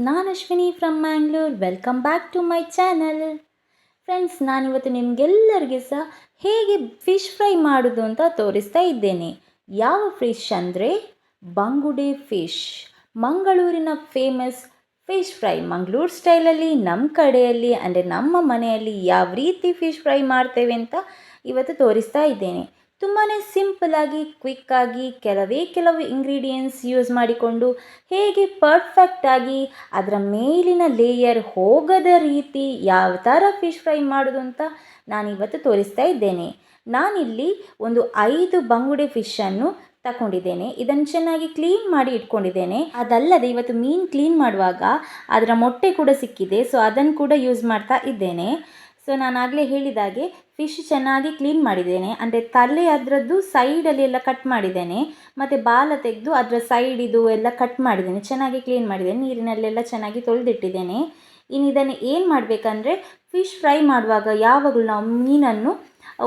ನಾನು Ashwini from Mangalore welcome back to my channel friends ನಾನಿವತ್ತು ನಿಮಗೆಲ್ಲರಿಗೆ ಸಹ ಹೇಗೆ ಫಿಶ್ ಫ್ರೈ ಮಾಡೋದು ಅಂತ ತೋರಿಸ್ತಾ ಇದ್ದೇನೆ. ಯಾವ ಫಿಶ್ ಅಂದರೆ? ಬಂಗುಡೆ ಫಿಶ್ ಮಂಗಳೂರಿನ ಫೇಮಸ್ ಫಿಶ್ ಫ್ರೈ ಮಂಗಳೂರು ಸ್ಟೈಲಲ್ಲಿ ನಮ್ಮ ಕಡೆಯಲ್ಲಿ, ಅಂದರೆ ನಮ್ಮ ಮನೆಯಲ್ಲಿ ಯಾವ ರೀತಿ ಫಿಶ್ ಫ್ರೈ ಮಾಡ್ತೇವೆ ಅಂತ ಇವತ್ತು ತೋರಿಸ್ತಾ ಇದ್ದೇನೆ. ತುಂಬಾ ಸಿಂಪಲಾಗಿ ಕ್ವಿಕ್ಕಾಗಿ ಕೆಲವೇ ಕೆಲವು ಇಂಗ್ರೀಡಿಯೆಂಟ್ಸ್ ಯೂಸ್ ಮಾಡಿಕೊಂಡು ಹೇಗೆ ಪರ್ಫೆಕ್ಟಾಗಿ ಅದರ ಮೇಲಿನ ಲೇಯರ್ ಹೋಗದ ರೀತಿ ಯಾವ ಥರ ಫಿಶ್ ಫ್ರೈ ಮಾಡೋದು ಅಂತ ನಾನಿವತ್ತು ತೋರಿಸ್ತಾ ಇದ್ದೇನೆ. ನಾನಿಲ್ಲಿ ಒಂದು ಐದು ಬಂಗುಡೆ ಫಿಶನ್ನು ತಗೊಂಡಿದ್ದೇನೆ ಇದನ್ನು ಚೆನ್ನಾಗಿ ಕ್ಲೀನ್ ಮಾಡಿ ಇಟ್ಕೊಂಡಿದ್ದೇನೆ. ಅದಲ್ಲದೆ ಇವತ್ತು ಮೀನು ಕ್ಲೀನ್ ಮಾಡುವಾಗ ಅದರ ಮೊಟ್ಟೆ ಕೂಡ ಸಿಕ್ಕಿದೆ. ಸೊ, ಅದನ್ನು ಕೂಡ ಯೂಸ್ ಮಾಡ್ತಾ ಇದ್ದೇನೆ. ಸೊ ನಾನು ಆಗಲೇ ಹೇಳಿದಾಗೆ ಫಿಶ್ ಚೆನ್ನಾಗಿ ಕ್ಲೀನ್ ಮಾಡಿದ್ದೇನೆ. ಅಂದರೆ ತಲೆ ಅದರದ್ದು ಸೈಡಲ್ಲಿ ಎಲ್ಲ ಕಟ್ ಮಾಡಿದ್ದೇನೆ. ಮತ್ತು ಬಾಲ ತೆಗೆದು ಅದರ ಸೈಡ್ ಇದು ಎಲ್ಲ ಕಟ್ ಮಾಡಿದ್ದೇನೆ. ಚೆನ್ನಾಗಿ ಕ್ಲೀನ್ ಮಾಡಿದ್ದೇನೆ. ನೀರಿನಲ್ಲೆಲ್ಲ ಚೆನ್ನಾಗಿ ತೊಳೆದಿಟ್ಟಿದ್ದೇನೆ. ಇನ್ನು ಇದನ್ನು ಏನು ಮಾಡಬೇಕಂದ್ರೆ ಫಿಶ್ ಫ್ರೈ ಮಾಡುವಾಗ ಯಾವಾಗಲೂ ನಾವು ಮೀನನ್ನು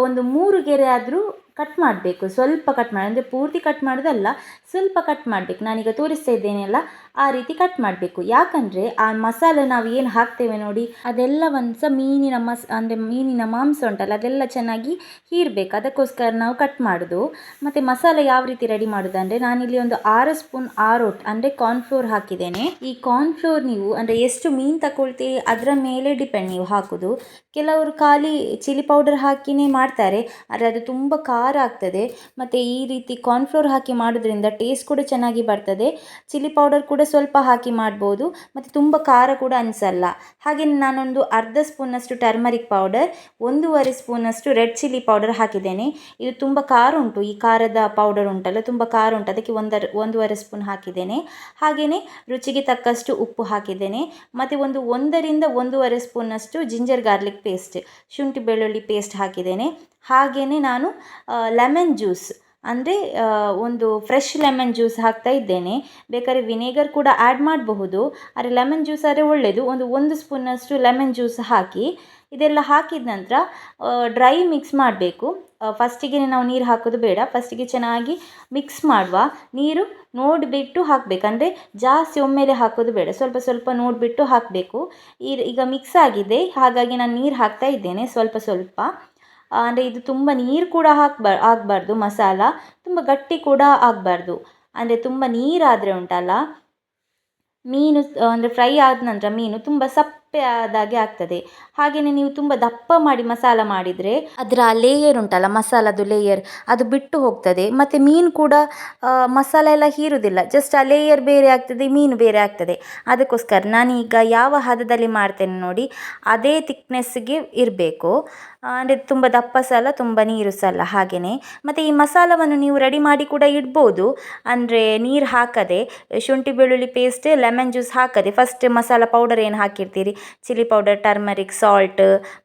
ಒಂದು ಮೂರು ಗೆರೆ ಆದರೂ ಕಟ್ ಮಾಡಬೇಕು. ಸ್ವಲ್ಪ ಕಟ್ ಮಾಡಿ, ಅಂದರೆ ಪೂರ್ತಿ ಕಟ್ ಮಾಡೋದಲ್ಲ, ಸ್ವಲ್ಪ ಕಟ್ ಮಾಡಬೇಕು. ನಾನೀಗ ತೋರಿಸ್ತಾ ಇದ್ದೇನೆಲ್ಲ ಆ ರೀತಿ ಕಟ್ ಮಾಡಬೇಕು. ಯಾಕಂದರೆ ಆ ಮಸಾಲೆ ನಾವು ಏನು ಹಾಕ್ತೇವೆ ನೋಡಿ, ಅದೆಲ್ಲ ಒಂದು ಸಹ ಮೀನಿನ ಮಸ್, ಅಂದರೆ ಮೀನಿನ ಮಾಂಸ ಉಂಟಲ್ಲ, ಅದೆಲ್ಲ ಚೆನ್ನಾಗಿ ಹೀರಬೇಕು. ಅದಕ್ಕೋಸ್ಕರ ನಾವು ಕಟ್ ಮಾಡೋದು. ಮತ್ತು ಮಸಾಲೆ ಯಾವ ರೀತಿ ರೆಡಿ ಮಾಡೋದು ಅಂದರೆ, ನಾನಿಲ್ಲಿ ಒಂದು ಆರು ಸ್ಪೂನ್ ಆರೋಟ್, ಅಂದರೆ ಕಾರ್ನ್ಫ್ಲೋರ್ ಹಾಕಿದ್ದೇನೆ. ಈ ಕಾರ್ನ್ಫ್ಲೋರ್ ನೀವು, ಅಂದರೆ ಎಷ್ಟು ಮೀನು ತಗೊಳ್ತೀರಿ, ಅದರ ಮೇಲೆ ಡಿಪೆಂಡ್ ನೀವು ಹಾಕೋದು. ಕೆಲವರು ಖಾಲಿ ಚಿಲ್ಲಿ ಪೌಡರ್ ಹಾಕಿನೇ ಮಾಡ್ತಾರೆ, ಆದರೆ ಅದು ತುಂಬ ಖಾರ ಆಗ್ತದೆ. ಮತ್ತು ಈ ರೀತಿ ಕಾರ್ನ್ಫ್ಲೋರ್ ಹಾಕಿ ಮಾಡೋದ್ರಿಂದ ಟೇಸ್ಟ್ ಕೂಡ ಚೆನ್ನಾಗಿ ಬರ್ತದೆ. ಚಿಲ್ಲಿ ಪೌಡರ್ ಕೂಡ ಸ್ವಲ್ಪ ಹಾಕಿ ಮಾಡ್ಬೋದು. ಮತ್ತು ತುಂಬ ಖಾರ ಕೂಡ ಅನಿಸಲ್ಲ. ಹಾಗೆ ನಾನೊಂದು ಅರ್ಧ ಸ್ಪೂನಷ್ಟು ಟರ್ಮರಿಕ್ ಪೌಡರ್ ಒಂದೂವರೆ ಸ್ಪೂನಷ್ಟು ರೆಡ್ ಚಿಲ್ಲಿ ಪೌಡರ್ ಹಾಕಿದ್ದೇನೆ. ಇದು ತುಂಬ ಖಾರ ಉಂಟು. ಈ ಖಾರದ ಪೌಡರ್ ಉಂಟಲ್ಲ, ತುಂಬ ಖಾರ ಉಂಟು. ಅದಕ್ಕೆ ಒಂದರ, ಒಂದೂವರೆ ಸ್ಪೂನ್ ಹಾಕಿದ್ದೇನೆ. ಹಾಗೆಯೇ ರುಚಿಗೆ ತಕ್ಕಷ್ಟು ಉಪ್ಪು ಹಾಕಿದ್ದೇನೆ. ಮತ್ತು ಒಂದು ಒಂದರಿಂದ ಒಂದೂವರೆ ಸ್ಪೂನಷ್ಟು ಜಿಂಜರ್ ಗಾರ್ಲಿಕ್ ಪೇಸ್ಟ್ ಶುಂಠಿ ಬೆಳ್ಳುಳ್ಳಿ ಪೇಸ್ಟ್ ಹಾಕಿದ್ದೇನೆ. ಹಾಗೆಯೇ ನಾನು ಲೆಮನ್ ಜ್ಯೂಸ್ ಅಂದರೆ ಒಂದು ಫ್ರೆಶ್ ಲೆಮನ್ ಜ್ಯೂಸ್ ಹಾಕ್ತಾ ಇದ್ದೇನೆ. ಬೇಕಾದ್ರೆ ವಿನೇಗರ್ ಕೂಡ ಆ್ಯಡ್ ಮಾಡಬಹುದು. ಆದರೆ ಲೆಮನ್ ಜ್ಯೂಸ್ ಆದರೆ ಒಳ್ಳೆಯದು ಒಂದು ಒಂದು ಸ್ಪೂನಷ್ಟು ಲೆಮನ್ ಜ್ಯೂಸ್ ಹಾಕಿ, ಇದೆಲ್ಲ ಹಾಕಿದ ನಂತರ ಡ್ರೈ ಮಿಕ್ಸ್ ಮಾಡಬೇಕು. ಫಸ್ಟಿಗೆ ನಾವು ನೀರು ಹಾಕೋದು ಬೇಡ. ಫಸ್ಟಿಗೆ ಚೆನ್ನಾಗಿ ಮಿಕ್ಸ್ ಮಾಡುವ. ನೀರು ನೋಡಿಬಿಟ್ಟು ಹಾಕಬೇಕು. ಅಂದರೆ ಜಾಸ್ತಿ ಒಮ್ಮೆಲೆ ಹಾಕೋದು ಬೇಡ. ಸ್ವಲ್ಪ ಸ್ವಲ್ಪ ನೋಡಿಬಿಟ್ಟು ಹಾಕಬೇಕು. ಈಗ ಮಿಕ್ಸ್ ಆಗಿದೆ. ಹಾಗಾಗಿ ನಾನು ನೀರು ಹಾಕ್ತಾ ಇದ್ದೇನೆ. ಸ್ವಲ್ಪ ಸ್ವಲ್ಪ. ಅಂದರೆ ಇದು ತುಂಬ ನೀರು ಕೂಡ ಹಾಕ್ಬಾ ಆಗಬಾರ್ದು, ಮಸಾಲ. ತುಂಬ ಗಟ್ಟಿ ಕೂಡ ಆಗಬಾರ್ದು. ಅಂದರೆ ತುಂಬ ನೀರಾದರೆ ಉಂಟಲ್ಲ? ಮೀನು, ಅಂದರೆ ಫ್ರೈ ಆದ ನಂತರ ಮೀನು ತುಂಬ ಸಪ್ಪೆ ಆದಾಗೆ ಆಗ್ತದೆ. ಹಾಗೆಯೇ ನೀವು ತುಂಬ ದಪ್ಪ ಮಾಡಿ ಮಸಾಲ ಮಾಡಿದರೆ ಅದರ ಲೇಯರ್ ಉಂಟಲ್ಲ, ಮಸಾಲದು ಲೇಯರ್ ಅದು ಬಿಟ್ಟು ಹೋಗ್ತದೆ. ಮತ್ತು ಮೀನು ಕೂಡ ಮಸಾಲ ಎಲ್ಲ ಹೀರುವುದಿಲ್ಲ. ಜಸ್ಟ್ ಆ ಲೇಯರ್ ಬೇರೆ ಆಗ್ತದೆ, ಮೀನು ಬೇರೆ ಆಗ್ತದೆ. ಅದಕ್ಕೋಸ್ಕರ ನಾನೀಗ ಯಾವ ಹದದಲ್ಲಿ ಮಾಡ್ತೇನೆ ನೋಡಿ, ಅದೇ ತಿಕ್ನೆಸ್ಗೆ ಇರಬೇಕು. ಅಂದರೆ ತುಂಬ ದಪ್ಪ ಸಲ, ತುಂಬ ನೀರು ಸಲ ಹಾಗೆಯೇ ಮತ್ತು ಈ ಮಸಾಲವನ್ನು ನೀವು ರೆಡಿ ಮಾಡಿ ಕೂಡ ಇಡ್ಬೋದು. ಅಂದರೆ ನೀರು ಹಾಕದೆ, ಶುಂಠಿ, ಬೆಳ್ಳುಳ್ಳಿ ಪೇಸ್ಟ್ ಲೆಮನ್ ಜ್ಯೂಸ್ ಹಾಕದೆ ಫಸ್ಟ್ ಮಸಾಲ ಪೌಡರ್ ಏನು ಹಾಕಿರ್ತೀರಿ? ಚಿಲ್ಲಿ ಪೌಡರ್ ಟರ್ಮರಿಕ್ ಸಾಲ್ಟ್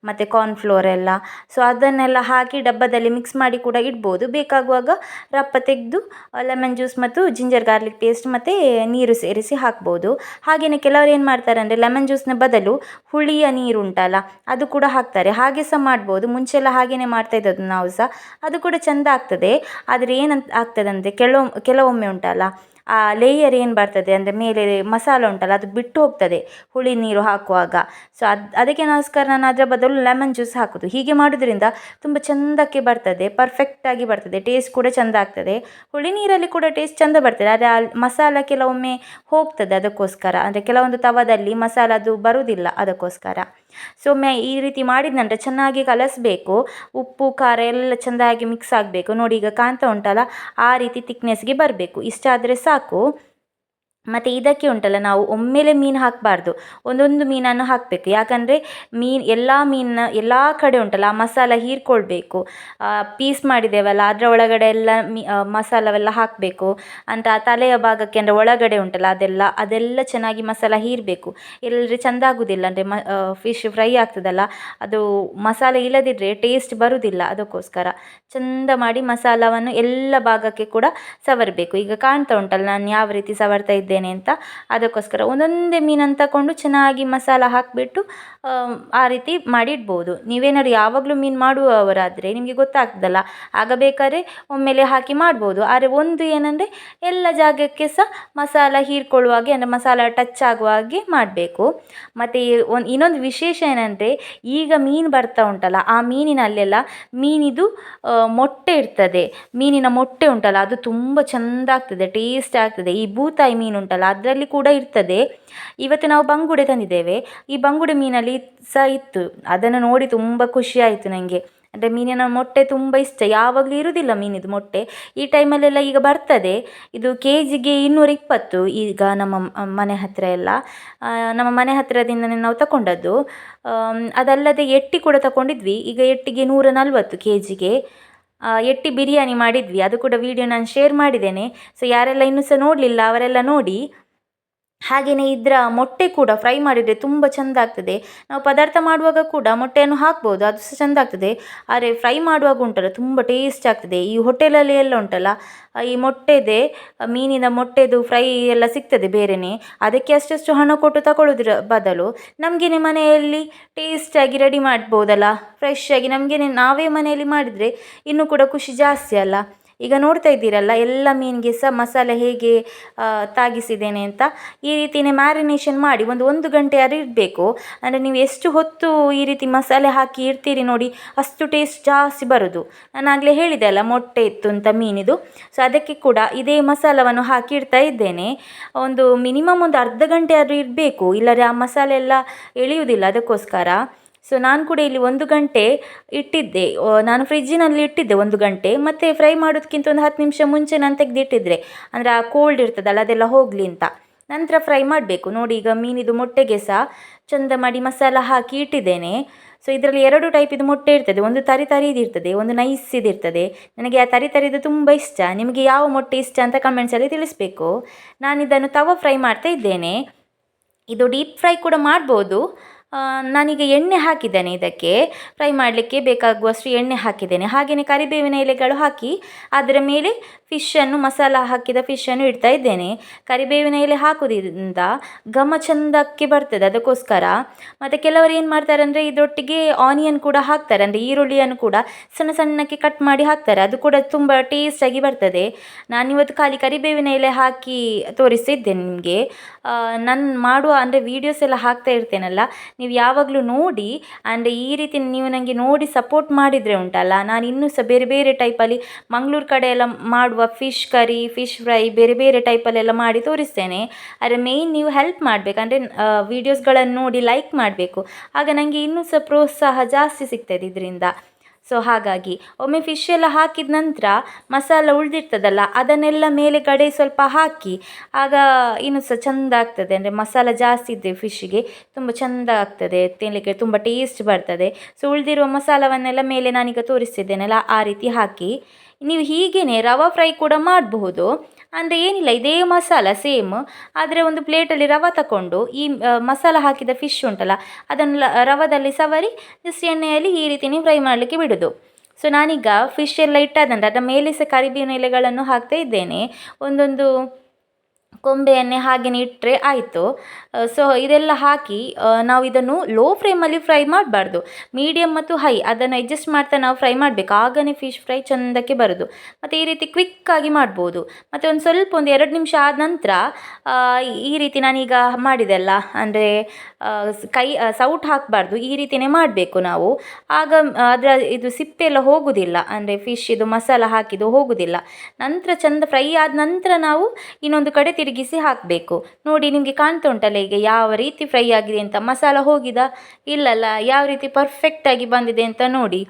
ಮತ್ತು ಕಾರ್ನ್ಫ್ಲೋರ್ ಎಲ್ಲ. ಸೊ ಅದನ್ನೆಲ್ಲ ಹಾಕಿ ಡಬ್ಬದಲ್ಲಿ ಮಿಕ್ಸ್ ಮಾಡಿ ಕೂಡ ಇಡ್ಬೋದು. ಬೇಕಾಗುವಾಗ ರಪ್ಪ ತೆಗೆದು ಲೆಮನ್ ಜ್ಯೂಸ್ ಮತ್ತು ಜಿಂಜರ್ ಗಾರ್ಲಿಕ್ ಪೇಸ್ಟ್ ಮತ್ತು ನೀರು ಸೇರಿಸಿ ಹಾಕ್ಬೋದು. ಹಾಗೆಯೇ ಕೆಲವರು ಏನು ಮಾಡ್ತಾರೆ ಅಂದರೆ ಲೆಮನ್ ಜ್ಯೂಸ್ನ ಬದಲು ಹುಳಿಯ ನೀರುಂಟಲ್ಲ ಅದು ಕೂಡ ಹಾಕ್ತಾರೆ. ಹಾಗೆ ಸಹ ಮಾಡ್ಬೋದು. ಮುಂಚೆ ಎಲ್ಲ ಹಾಗೆಯೇ ಮಾಡ್ತಾ ಇದ್ದದ್ದು ನಾವು ಸಹ. ಅದು ಕೂಡ ಚೆಂದ ಆಗ್ತದೆ. ಆದರೆ ಏನಂತ ಆಗ್ತದೆ ಅಂದರೆ, ಕೆಲವು, ಕೆಲವೊಮ್ಮೆ ಉಂಟಲ್ಲ ಆ ಲೇಯರ್ ಏನು ಬರ್ತದೆ? ಅಂದರೆ ಮೇಲೆ ಮಸಾಲೆ ಉಂಟಲ್ಲ, ಅದು ಬಿಟ್ಟು ಹೋಗ್ತದೆ ಹುಳಿ ನೀರು ಹಾಕುವಾಗ. ಸೊ ಅದು ಅದಕ್ಕೋಸ್ಕರ ನಾನು ಅದರ ಬದಲು ಲೆಮನ್ ಜ್ಯೂಸ್ ಹಾಕೋದು. ಹೀಗೆ ಮಾಡೋದ್ರಿಂದ ತುಂಬ ಚೆಂದಕ್ಕೆ ಬರ್ತದೆ ಪರ್ಫೆಕ್ಟಾಗಿ ಬರ್ತದೆ ಟೇಸ್ಟ್ ಕೂಡ ಚೆಂದ ಆಗ್ತದೆ. ಹುಳಿ ನೀರಲ್ಲಿ ಕೂಡ ಟೇಸ್ಟ್ ಚೆಂದ ಬರ್ತದೆ, ಆದರೆ ಆ ಮಸಾಲ ಕೆಲವೊಮ್ಮೆ ಹೋಗ್ತದೆ ಅದಕ್ಕೋಸ್ಕರ. ಅಂದರೆ ಕೆಲವೊಂದು ತವದಲ್ಲಿ ಮಸಾಲ ಅದು ಬರುವುದಿಲ್ಲ ಅದಕ್ಕೋಸ್ಕರ. ಸೊ ಮೆ ಈ ರೀತಿ ಮಾಡಿದ ನಂತರ ಚೆನ್ನಾಗಿ ಕಲಸಬೇಕು. ಉಪ್ಪು, ಖಾರ ಎಲ್ಲ ಚೆಂದಾಗಿ ಮಿಕ್ಸ್ ಆಗಬೇಕು. ನೋಡಿ ಈಗ ಕಾಣ್ತಾ ಉಂಟಲ್ಲ, ಆ ರೀತಿ ತಿಕ್ನೆಸ್ಗೆ ಬರಬೇಕು. ಇಷ್ಟಾದರೆ ಸಾಕು. ಮತ್ತು ಇದಕ್ಕೆ ಉಂಟಲ್ಲ, ನಾವು ಒಮ್ಮೆಲೆ ಮೀನು ಹಾಕಬಾರ್ದು. ಒಂದೊಂದು ಮೀನನ್ನು ಹಾಕಬೇಕು. ಯಾಕಂದರೆ ಮೀನು, ಎಲ್ಲ ಮೀನನ್ನ ಎಲ್ಲ ಕಡೆ ಉಂಟಲ್ಲ, ಆ ಮಸಾಲ ಹೀರ್ಕೊಳ್ಬೇಕು. ಪೀಸ್ ಮಾಡಿದ್ದೇವಲ್ಲ, ಅದರ ಒಳಗಡೆ ಎಲ್ಲ ಮೀ ಮಸಾಲವೆಲ್ಲ ಹಾಕಬೇಕು. ಅಂತ ಆ ತಲೆಯ ಭಾಗಕ್ಕೆ ಅಂದರೆ ಒಳಗಡೆ ಉಂಟಲ್ಲ, ಅದೆಲ್ಲ ಅದೆಲ್ಲ ಚೆನ್ನಾಗಿ ಮಸಾಲ ಹೀರಬೇಕು. ಇಲ್ಲದ್ರೆ ಚೆಂದ ಆಗೋದಿಲ್ಲ, ಅಂದರೆ ಮ ಫಿಶ್ ಫ್ರೈ ಆಗ್ತದಲ್ಲ, ಅದು ಮಸಾಲ ಇಲ್ಲದಿದ್ದರೆ ಟೇಸ್ಟ್ ಬರುವುದಿಲ್ಲ ಅದಕ್ಕೋಸ್ಕರ. ಚೆಂದ ಮಾಡಿ ಮಸಾಲವನ್ನು ಎಲ್ಲ ಭಾಗಕ್ಕೆ ಕೂಡ ಸವರಬೇಕು. ಈಗ ಕಾಣ್ತಾ ಉಂಟಲ್ಲ, ನಾನು ಯಾವ ರೀತಿ ಸವರ್ತಾ ಇದ್ದೇನೆ. ಇದ್ದೇನೆ ಅಂತ ಅದಕ್ಕೋಸ್ಕರ ಒಂದೊಂದೇ ಮೀನನ್ನು ತಗೊಂಡು ಚೆನ್ನಾಗಿ ಮಸಾಲ ಹಾಕಿಬಿಟ್ಟು ಆ ರೀತಿ ಮಾಡಿಡ್ಬೋದು. ನೀವೇನಾದ್ರು ಯಾವಾಗಲೂ ಮೀನು ಮಾಡುವವರಾದರೆ ನಿಮಗೆ ಗೊತ್ತಾಗ್ತದಲ್ಲ. ಆಗ ಬೇಕಾದ್ರೆ ಒಮ್ಮೆಲೆ ಹಾಕಿ ಮಾಡ್ಬೋದು. ಆದರೆ ಒಂದು ಏನಂದರೆ ಎಲ್ಲ ಜಾಗಕ್ಕೆ ಸಹ ಮಸಾಲ ಹೀರ್ಕೊಳ್ಳುವಾಗೆ ಅಂದರೆ ಮಸಾಲ ಟಚ್ ಆಗುವ ಹಾಗೆ ಮಾಡಬೇಕು. ಮತ್ತು ಒಂದು ಇನ್ನೊಂದು ವಿಶೇಷ ಏನಂದರೆ ಈಗ ಮೀನು ಬರ್ತಾ ಉಂಟಲ್ಲ, ಆ ಮೀನಿನಲ್ಲೆಲ್ಲ ಮೀನಿದು ಮೊಟ್ಟೆ ಇರ್ತದೆ. ಮೀನಿನ ಮೊಟ್ಟೆ ಉಂಟಲ್ಲ, ಅದು ತುಂಬ ಚೆಂದ ಆಗ್ತದೆ ಟೇಸ್ಟ್ ಆಗ್ತದೆ. ಈ ಬೂತಾಯಿ ಮೀನು ಉಂಟಲ್ಲ, ಅದರಲ್ಲಿ ಕೂಡ ಇರ್ತದೆ. ಇವತ್ತು ನಾವು ಬಂಗುಡೆ ತಂದಿದ್ದೇವೆ. ಈ ಬಂಗುಡೆ ಮೀನಲ್ಲಿ ಸಹ ಇತ್ತು. ಅದನ್ನು ನೋಡಿ ತುಂಬ ಖುಷಿ ಆಯಿತು ನನಗೆ ಅಂದರೆ ಮೀನಿನ ಮೊಟ್ಟೆ ತುಂಬ ಇಷ್ಟ. ಯಾವಾಗಲೂ ಇರುವುದಿಲ್ಲ ಮೀನಿದು ಮೊಟ್ಟೆ. ಈ ಟೈಮಲ್ಲೆಲ್ಲ ಈಗ ಬರ್ತದೆ. ಇದು ಕೆ ಜಿಗೆ ಇನ್ನೂರ ಇಪ್ಪತ್ತು ಈಗ ನಮ್ಮ ಮನೆ ಹತ್ತಿರ ಎಲ್ಲ. ನಮ್ಮ ಮನೆ ಹತ್ತಿರದಿಂದನೇ ನಾವು ತಗೊಂಡದ್ದು ಅದಲ್ಲದೆ ಎಟ್ಟಿ ಕೂಡ ತಗೊಂಡಿದ್ವಿ ಈಗ ಎಟ್ಟಿಗೆ ನೂರ ನಲ್ವತ್ತು ಕೆ ಜಿಗೆ ಎಟ್ಟಿ ಬಿರಿಯಾನಿ ಮಾಡಿದ್ವಿ. ಅದು ಕೂಡ ವೀಡಿಯೋ ನಾನು ಶೇರ್ ಮಾಡಿದ್ದೇನೆ. ಸೊ ಯಾರೆಲ್ಲ ಇನ್ನೂ ಸಹ ನೋಡಲಿಲ್ಲ, ಅವರೆಲ್ಲ ನೋಡಿ ಹಾಗೆಯೇ ಇದರ ಮೊಟ್ಟೆ ಕೂಡ ಫ್ರೈ ಮಾಡಿದರೆ ತುಂಬ ಚೆಂದ ಆಗ್ತದೆ. ನಾವು ಪದಾರ್ಥ ಮಾಡುವಾಗ ಕೂಡ ಮೊಟ್ಟೆಯನ್ನು ಹಾಕ್ಬೋದು, ಅದು ಸಹ ಚೆಂದ ಆಗ್ತದೆ. ಆದರೆ ಫ್ರೈ ಮಾಡುವಾಗ ಉಂಟಲ್ಲ, ತುಂಬ ಟೇಸ್ಟ್ ಆಗ್ತದೆ. ಈ ಹೋಟೆಲಲ್ಲಿ ಎಲ್ಲ ಉಂಟಲ್ಲ ಈ ಮೊಟ್ಟೆದೆ ಮೀನಿನ ಮೊಟ್ಟೆದು ಫ್ರೈ ಎಲ್ಲ ಸಿಗ್ತದೆ ಬೇರೆಯೇ ಅದಕ್ಕೆ ಅಷ್ಟಷ್ಟು ಹಣ ಕೊಟ್ಟು ತಗೊಳ್ಳೋದ್ರ ಬದಲು ನಮಗೇನೆ ಮನೆಯಲ್ಲಿ ಟೇಸ್ಟಾಗಿ ರೆಡಿ ಮಾಡ್ಬೋದಲ್ಲ ಫ್ರೆಶ್ ಆಗಿ ನಮಗೇನೆ ನಾವೇ ಮನೆಯಲ್ಲಿ ಮಾಡಿದರೆ ಇನ್ನೂ ಕೂಡ ಖುಷಿ ಜಾಸ್ತಿ ಅಲ್ಲ. ಈಗ ನೋಡ್ತಾ ಇದ್ದೀರಲ್ಲ, ಎಲ್ಲ ಮೀನಿಗೆ ಸಹ ಮಸಾಲೆ ಹೇಗೆ ತಾಗಿಸಿದ್ದೇನೆ ಅಂತ ಈ ರೀತಿಯೇ ಮ್ಯಾರಿನೇಷನ್ ಮಾಡಿ ಒಂದು ಒಂದು ಗಂಟೆ ಆದ್ರೂ ಇಡಬೇಕು. ಅಂದರೆ ನೀವು ಎಷ್ಟು ಹೊತ್ತು ಈ ರೀತಿ ಮಸಾಲೆ ಹಾಕಿ ಇಡ್ತೀರಿ ನೋಡಿ, ಅಷ್ಟು ಟೇಸ್ಟ್ ಜಾಸ್ತಿ ಬರೋದು. ನಾನು ಆಗಲೇ ಹೇಳಿದೆ ಅಲ್ಲ, ಮೊಟ್ಟೆ ಇತ್ತು ಅಂತ ಮೀನಿದು. ಸೊ ಅದಕ್ಕೆ ಕೂಡ ಇದೇ ಮಸಾಲವನ್ನು ಹಾಕಿ ಇಡ್ತಾ ಇದ್ದೇನೆ. ಒಂದು ಮಿನಿಮಮ್ ಒಂದು ಅರ್ಧ ಗಂಟೆ ಆದರೂ ಇರಬೇಕು ಇಲ್ಲರೆ ಆ ಮಸಾಲೆ ಎಲ್ಲ ಎಳೆಯುವುದಿಲ್ಲ ಅದಕ್ಕೋಸ್ಕರ. ಸೊ ನಾನು ಕೂಡ ಇಲ್ಲಿ ಒಂದು ಗಂಟೆ ಇಟ್ಟಿದ್ದೆ. ನಾನು ಫ್ರಿಜ್ಜಿನಲ್ಲಿ ಇಟ್ಟಿದ್ದೆ ಒಂದು ಗಂಟೆ. ಮತ್ತು ಫ್ರೈ ಮಾಡೋದಕ್ಕಿಂತ ಒಂದು ಹತ್ತು ನಿಮಿಷ ಮುಂಚೆ ನಾನು ತೆಗೆದಿಟ್ಟಿದ್ರೆ. ಅಂದರೆ ಆ ಕೋಲ್ಡ್ ಇರ್ತದಲ್ಲ, ಅದೆಲ್ಲ ಹೋಗಲಿ ಅಂತ. ನಂತರ ಫ್ರೈ ಮಾಡಬೇಕು. ನೋಡಿ, ಈಗ ಮೀನಿದು ಮೊಟ್ಟೆಗೆ ಸಹ ಚಂದ ಮಾಡಿ ಮಸಾಲ ಹಾಕಿ ಇಟ್ಟಿದ್ದೇನೆ. ಸೊ ಇದರಲ್ಲಿ ಎರಡು ಟೈಪಿದು ಮೊಟ್ಟೆ ಇರ್ತದೆ. ಒಂದು ತರಿ ತರಿದು ಇರ್ತದೆ, ಒಂದು ನೈಸ್ ಇರ್ತದೆ. ನನಗೆ ಆ ತರಿ ತರಿದು ತುಂಬ ಇಷ್ಟ. ನಿಮಗೆ ಯಾವ ಮೊಟ್ಟೆ ಇಷ್ಟ ಅಂತ ಕಮೆಂಟ್ಸಲ್ಲಿ ತಿಳಿಸಬೇಕು. ನಾನು ಇದನ್ನು ತವ ಫ್ರೈ ಮಾಡ್ತಾ ಇದ್ದೇನೆ. ಇದು ಡೀಪ್ ಫ್ರೈ ಕೂಡ ಮಾಡ್ಬೋದು. ನಾನೀಗ ಎಣ್ಣೆ ಹಾಕಿದ್ದೇನೆ ಇದಕ್ಕೆ. ಫ್ರೈ ಮಾಡಲಿಕ್ಕೆ ಬೇಕಾಗುವಷ್ಟು ಎಣ್ಣೆ ಹಾಕಿದ್ದೇನೆ. ಹಾಗೆಯೇ ಕರಿಬೇವಿನ ಎಲೆಗಳು ಹಾಕಿ ಅದರ ಮೇಲೆ ಫಿಶನ್ನು ಮಸಾಲ ಹಾಕಿದ ಫಿಶನ್ನು ಇಡ್ತಾ ಇದ್ದೇನೆ. ಕರಿಬೇವಿನ ಎಲೆ ಹಾಕೋದ್ರಿಂದ ಘಮ ಚಂದಕ್ಕೆ ಬರ್ತದೆ ಅದಕ್ಕೋಸ್ಕರ. ಮತ್ತು ಕೆಲವರು ಏನು ಮಾಡ್ತಾರೆ ಅಂದರೆ ಇದರೊಟ್ಟಿಗೆ ಆನಿಯನ್ ಕೂಡ ಹಾಕ್ತಾರೆ. ಅಂದರೆ ಈರುಳ್ಳಿಯನ್ನು ಕೂಡ ಸಣ್ಣ ಸಣ್ಣಕ್ಕೆ ಕಟ್ ಮಾಡಿ ಹಾಕ್ತಾರೆ. ಅದು ಕೂಡ ತುಂಬ ಟೇಸ್ಟಾಗಿ ಬರ್ತದೆ. ನಾನಿವತ್ತು ಖಾಲಿ ಕರಿಬೇವಿನ ಎಲೆ ಹಾಕಿ ತೋರಿಸ್ತಿದ್ದೆ ನಿಮಗೆ. ನಾನು ಮಾಡುವ ಅಂದರೆ ವೀಡಿಯೋಸ್ ಎಲ್ಲ ಹಾಕ್ತಾ ಇರ್ತೇನಲ್ಲ. ನೀವು ಯಾವಾಗಲೂ ನೋಡಿ, ಅಂದರೆ ಈ ರೀತಿ ನೀವು ನನಗೆ ನೋಡಿ ಸಪೋರ್ಟ್ ಮಾಡಿದರೆ ಉಂಟಲ್ಲ? ನಾನು ಇನ್ನೂ ಸಹ ಬೇರೆ ಬೇರೆ ಟೈಪಲ್ಲಿ ಮಂಗಳೂರು ಕಡೆ ಎಲ್ಲ ಮಾಡುವ ಫಿಶ್ ಕರಿ ಫಿಶ್ ಫ್ರೈ ಬೇರೆ ಬೇರೆ ಟೈಪಲ್ಲೆಲ್ಲ ಮಾಡಿ ತೋರಿಸ್ತೇನೆ. ಆದರೆ ಮೇಯ್ನ್ ನೀವು ಹೆಲ್ಪ್ ಮಾಡಬೇಕು. ಅಂದರೆ ವೀಡಿಯೋಸ್ಗಳನ್ನು ನೋಡಿ ಲೈಕ್ ಮಾಡಬೇಕು. ಆಗ ನನಗೆ ಇನ್ನೂ ಸಹ ಪ್ರೋತ್ಸಾಹ ಜಾಸ್ತಿ ಸಿಗ್ತದೆ ಇದರಿಂದ. ಸೊ ಹಾಗಾಗಿ, ಒಮ್ಮೆ ಫಿಶ್ ಎಲ್ಲ ಹಾಕಿದ ನಂತರ ಮಸಾಲ ಉಳಿದಿರ್ತದಲ್ಲ, ಅದನ್ನೆಲ್ಲ ಮೇಲೆ ಕಡೆ ಸ್ವಲ್ಪ ಹಾಕಿ, ಆಗ ಇನ್ನು ಸಹ ಚೆಂದ ಆಗ್ತದೆ. ಅಂದರೆ ಮಸಾಲ ಜಾಸ್ತಿ ಇದ್ದರೆ ಫಿಶ್ಗೆ ತುಂಬ ಚೆಂದ ಆಗ್ತದೆ ತಿನ್ನಲಿಕ್ಕೆ ತುಂಬ ಟೇಸ್ಟ್ ಬರ್ತದೆ. ಸೊ ಉಳಿದಿರುವ ಮಸಾಲವನ್ನೆಲ್ಲ ಮೇಲೆ ನಾನೀಗ ತೋರಿಸ್ತಿದ್ದೇನಲ್ಲ ಆ ರೀತಿ ಹಾಕಿ. ನೀವು ಹೀಗೇ ರವ ಫ್ರೈ ಕೂಡ ಮಾಡಬಹುದು. ಅಂದರೆ ಏನಿಲ್ಲ, ಇದೇ ಮಸಾಲ ಸೇಮ್. ಆದರೆ ಒಂದು ಪ್ಲೇಟಲ್ಲಿ ರವೆ ತಗೊಂಡು ಈ ಮಸಾಲ ಹಾಕಿದ ಫಿಶ್ ಉಂಟಲ್ಲ, ಅದನ್ನು ರವದಲ್ಲಿ ಸವರಿ, ಜಸ್ಟ್ ಎಣ್ಣೆಯಲ್ಲಿ ಈ ರೀತಿ ಫ್ರೈ ಮಾಡಲಿಕ್ಕೆ ಬಿಡೋದು. ಸೊ ನಾನೀಗ ಫಿಶ್ ಎಲ್ಲ ಇಟ್ಟಾದಂದರೆ ಅದರ ಮೇಲೆ ಸಹ ಕರಿಬೇವಿನ ಎಲೆಗಳನ್ನು ಹಾಕ್ತಾ ಇದ್ದೇನೆ. ಒಂದೊಂದು ಕೊಂಬೆಯನ್ನೇ ಹಾಗೆಯೇ ಇಟ್ಟರೆ ಆಯಿತು. ಸೊ ಇದೆಲ್ಲ ಹಾಕಿ ನಾವು ಇದನ್ನು ಲೋ ಫ್ಲೇಮಲ್ಲಿ ಫ್ರೈ ಮಾಡಬಾರ್ದು. ಮೀಡಿಯಮ್ ಮತ್ತು ಹೈ ಅದನ್ನು ಅಡ್ಜಸ್ಟ್ ಮಾಡ್ತಾ ನಾವು ಫ್ರೈ ಮಾಡಬೇಕು. ಆಗನೇ ಫಿಶ್ ಫ್ರೈ ಚೆಂದಕ್ಕೆ ಬರೋದು. ಮತ್ತು ಈ ರೀತಿ ಕ್ವಿಕ್ಕಾಗಿ ಮಾಡ್ಬೋದು. ಮತ್ತು ಒಂದು ಸ್ವಲ್ಪ ಒಂದು ಎರಡು ನಿಮಿಷ ಆದ ನಂತರ ಈ ರೀತಿ ನಾನೀಗ ಮಾಡಿದೆಲ್ಲ. ಅಂದರೆ ಕೈ ಸೌಟ್ ಹಾಕಬಾರ್ದು. ಈ ರೀತಿಯೇ ಮಾಡಬೇಕು ನಾವು. ಆಗ, ಅದರ ಇದು ಸಿಪ್ಪೆ ಎಲ್ಲ ಹೋಗುವುದಿಲ್ಲ ಅಂದರೆ ಫಿಶ್ ಇದು ಮಸಾಲ ಹಾಕಿದ್ದು ಹೋಗುವುದಿಲ್ಲ ನಂತರ ಚೆಂದ ಫ್ರೈ ಆದ ನಂತರ ನಾವು ಇನ್ನೊಂದು ಕಡೆ ತಿರುಗಿಸಿ ಹಾಕಬೇಕು. ನೋಡಿ, ನಿಮಗೆ ಕಾಣ್ತಾ ಉಂಟಲ್ಲ ಈಗ ಯಾವ ರೀತಿ ಫ್ರೈ ಆಗಿದೆ ಅಂತ. ಮಸಾಲ ಹೋಗಿದ? ಇಲ್ಲಲ್ಲ, ಯಾವ ರೀತಿ ಪರ್ಫೆಕ್ಟಾಗಿ ಬಂದಿದೆ ಅಂತ ನೋಡಿ.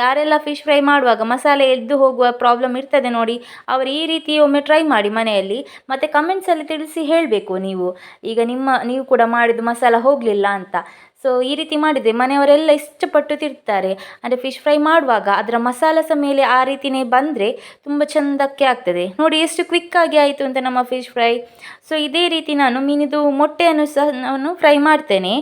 ಯಾರೆಲ್ಲ ಫಿಶ್ ಫ್ರೈ ಮಾಡುವಾಗ ಮಸಾಲೆ ಎದ್ದು ಹೋಗುವ ಪ್ರಾಬ್ಲಮ್ ಇರ್ತದೆ ನೋಡಿ, ಅವರು ಈ ರೀತಿ ಒಮ್ಮೆ ಟ್ರೈ ಮಾಡಿ ಮನೆಯಲ್ಲಿ. ಮತ್ತು ಕಮೆಂಟ್ಸಲ್ಲಿ ತಿಳಿಸಿ ಹೇಳಬೇಕು ನೀವು. ಈಗ ನಿಮ್ಮ, ನೀವು ಕೂಡ ಮಾಡಿದ್ದು ಮಸಾಲ ಹೋಗಲಿಲ್ಲ ಅಂತ. ಸೊ ಈ ರೀತಿ ಮಾಡಿದರೆ ಮನೆಯವರೆಲ್ಲ ಇಷ್ಟಪಟ್ಟು ತಿರ್ತಾರೆ ಅಂದರೆ ಫಿಶ್ ಫ್ರೈ ಮಾಡುವಾಗ ಅದರ ಮಸಾಲ ಸಹ ಮೇಲೆ ಆ ರೀತಿಯೇ ಬಂದರೆ ತುಂಬ ಚೆಂದಕ್ಕೆ ಆಗ್ತದೆ. ನೋಡಿ, ಎಷ್ಟು ಕ್ವಿಕ್ಕಾಗಿ ಆಯಿತು ಅಂತ ನಮ್ಮ ಫಿಶ್ ಫ್ರೈ ಸೊ ಇದೇ ರೀತಿ ನಾನು ಮೀನಿದು ಮೊಟ್ಟೆಯನ್ನು ಸಹ ನಾನು ಫ್ರೈ ಮಾಡ್ತೇನೆ.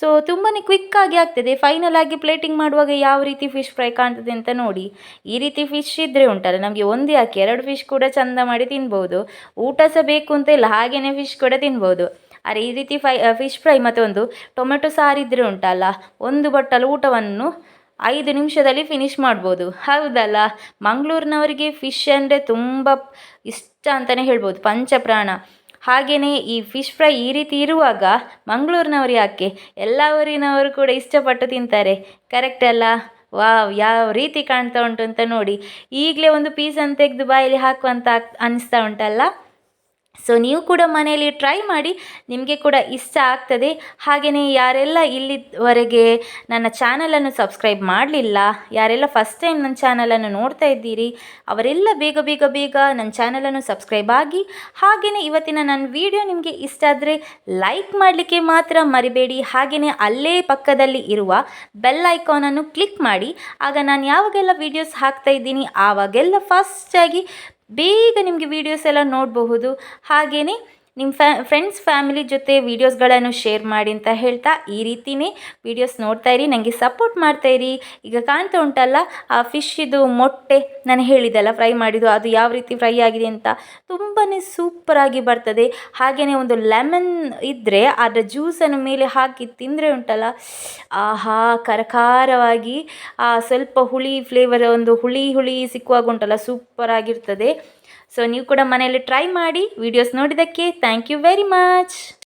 ಸೊ ತುಂಬಾ ಕ್ವಿಕ್ಕಾಗಿ ಆಗ್ತದೆ. ಫೈನಲ್ ಆಗಿ ಪ್ಲೇಟಿಂಗ್ ಮಾಡುವಾಗ ಯಾವ ರೀತಿ ಫಿಶ್ ಫ್ರೈ ಕಾಣ್ತದೆ ಅಂತ ನೋಡಿ. ಈ ರೀತಿ ಫಿಶ್ ಇದ್ದರೆ ಉಂಟಲ್ಲ, ನಮಗೆ ಒಂದು ಯಾಕೆ ಎರಡು ಫಿಶ್ ಕೂಡ ಚಂದ ಮಾಡಿ ತಿನ್ಬೋದು. ಊಟ ಸಹ ಬೇಕು ಅಂತ ಇಲ್ಲ ಹಾಗೆಯೇ ಫಿಶ್ ಕೂಡ ತಿನ್ಬೋದು. ಅರೆ, ಈ ರೀತಿ ಫೈ ಫಿಶ್ ಫ್ರೈ ಮತ್ತು ಒಂದು ಟೊಮೆಟೊ ಸಾರಿದ್ರೆ ಉಂಟಲ್ಲ, ಒಂದು ಬಟ್ಟಲು ಊಟವನ್ನು ಐದು ನಿಮಿಷದಲ್ಲಿ ಫಿನಿಶ್ ಮಾಡ್ಬೋದು. ಹೌದಲ್ಲ? ಮಂಗಳೂರಿನವರಿಗೆ ಫಿಶ್ ಅಂದರೆ ತುಂಬ ಇಷ್ಟ ಅಂತಲೇ ಹೇಳ್ಬೋದು, ಪಂಚಪ್ರಾಣ. ಹಾಗೆಯೇ ಈ ಫಿಶ್ ಫ್ರೈ ಈ ರೀತಿ ಇರುವಾಗ ಮಂಗಳೂರಿನವ್ರು ಯಾಕೆ? ಎಲ್ಲ ಊರಿನವರು ಕೂಡ ಇಷ್ಟಪಟ್ಟು ತಿಂತಾರೆ. ಕರೆಕ್ಟ್ ಅಲ್ಲ? ವಾವ್, ಯಾವ ರೀತಿ ಕಾಣ್ತಾ ಉಂಟು ಅಂತ ನೋಡಿ. ಈಗಲೇ ಒಂದು ಪೀಸನ್ನು ತೆಗೆದು ಬಾಯಲ್ಲಿ ಹಾಕುವಂತ ಅನಿಸ್ತಾ ಉಂಟಲ್ಲ? ಸೊ ನೀವು ಕೂಡ ಮನೆಯಲ್ಲಿ ಟ್ರೈ ಮಾಡಿ ನಿಮಗೆ ಕೂಡ ಇಷ್ಟ ಆಗ್ತದೆ. ಹಾಗೆಯೇ ಯಾರೆಲ್ಲ ಇಲ್ಲಿವರೆಗೆ ನನ್ನ ಚಾನಲನ್ನು ಸಬ್ಸ್ಕ್ರೈಬ್ ಮಾಡಲಿಲ್ಲ, ಯಾರೆಲ್ಲ ಫಸ್ಟ್ ಟೈಮ್ ನನ್ನ ಚಾನಲನ್ನು ನೋಡ್ತಾ ಇದ್ದೀರಿ, ಅವರೆಲ್ಲ ಬೇಗ ಬೇಗ ಬೇಗ ನನ್ನ ಚಾನಲನ್ನು ಸಬ್ಸ್ಕ್ರೈಬ್ ಆಗಿ ಹಾಗೆಯೇ ಇವತ್ತಿನ ನನ್ನ ವಿಡಿಯೋ ನಿಮಗೆ ಇಷ್ಟ ಆದರೆ ಲೈಕ್ ಮಾಡಲಿಕ್ಕೆ ಮಾತ್ರ ಮರಿಬೇಡಿ. ಹಾಗೆಯೇ ಅಲ್ಲೇ ಪಕ್ಕದಲ್ಲಿ ಇರುವ ಬೆಲ್ ಐಕಾನನ್ನು ಕ್ಲಿಕ್ ಮಾಡಿ. ಆಗ ನಾನು ಯಾವಾಗೆಲ್ಲ ವೀಡಿಯೋಸ್ ಹಾಕ್ತಾ ಇದ್ದೀನಿ, ಆವಾಗೆಲ್ಲ ಫಸ್ಟಾಗಿ ಬೇಗ ನಿಮಗೆ ವೀಡಿಯೋಸ್ ಎಲ್ಲ ನೋಡಬಹುದು. ಹಾಗೆಯೇ ನಿಮ್ಮ ಫ್ಯಾ ಫ್ರೆಂಡ್ಸ್ ಫ್ಯಾಮಿಲಿ ಜೊತೆ ವೀಡಿಯೋಸ್ಗಳನ್ನು ಶೇರ್ ಮಾಡಿ ಅಂತ ಹೇಳ್ತಾ ಈ ರೀತಿಯೇ ವೀಡಿಯೋಸ್ ನೋಡ್ತಾ ಇರಿ ನನಗೆ ಸಪೋರ್ಟ್ ಮಾಡ್ತಾ ಇರಿ. ಈಗ ಕಾಣ್ತಾ ಉಂಟಲ್ಲ, ಆ ಫಿಶ್ಶಿದು ಮೊಟ್ಟೆ, ನಾನು ಹೇಳಿದ್ದಲ್ಲ ಫ್ರೈ ಮಾಡಿದ್ದು, ಅದು ಯಾವ ರೀತಿ ಫ್ರೈ ಆಗಿದೆ ಅಂತ. ತುಂಬಾ ಸೂಪರಾಗಿ ಬರ್ತದೆ. ಹಾಗೆಯೇ ಒಂದು ಲೆಮನ್ ಇದ್ದರೆ ಅದರ ಜ್ಯೂಸನ್ನು ಮೇಲೆ ಹಾಕಿ ತಿಂದರೆ ಉಂಟಲ್ಲ, ಆಹಾ, ಕರಕಾರವಾಗಿ ಸ್ವಲ್ಪ ಹುಳಿ ಫ್ಲೇವರ್ ಒಂದು ಹುಳಿ ಹುಳಿ ಸಿಕ್ಕುವಾಗ ಉಂಟಲ್ಲ ಸೂಪರಾಗಿರ್ತದೆ ಸೊ ನೀವು ಕೂಡ ಮನೆಯಲ್ಲಿ ಟ್ರೈ ಮಾಡಿ ವಿಡಿಯೋಸ್ ನೋಡಿದ್ದಕ್ಕೆ ಥ್ಯಾಂಕ್ ಯು ವೆರಿ ಮಚ್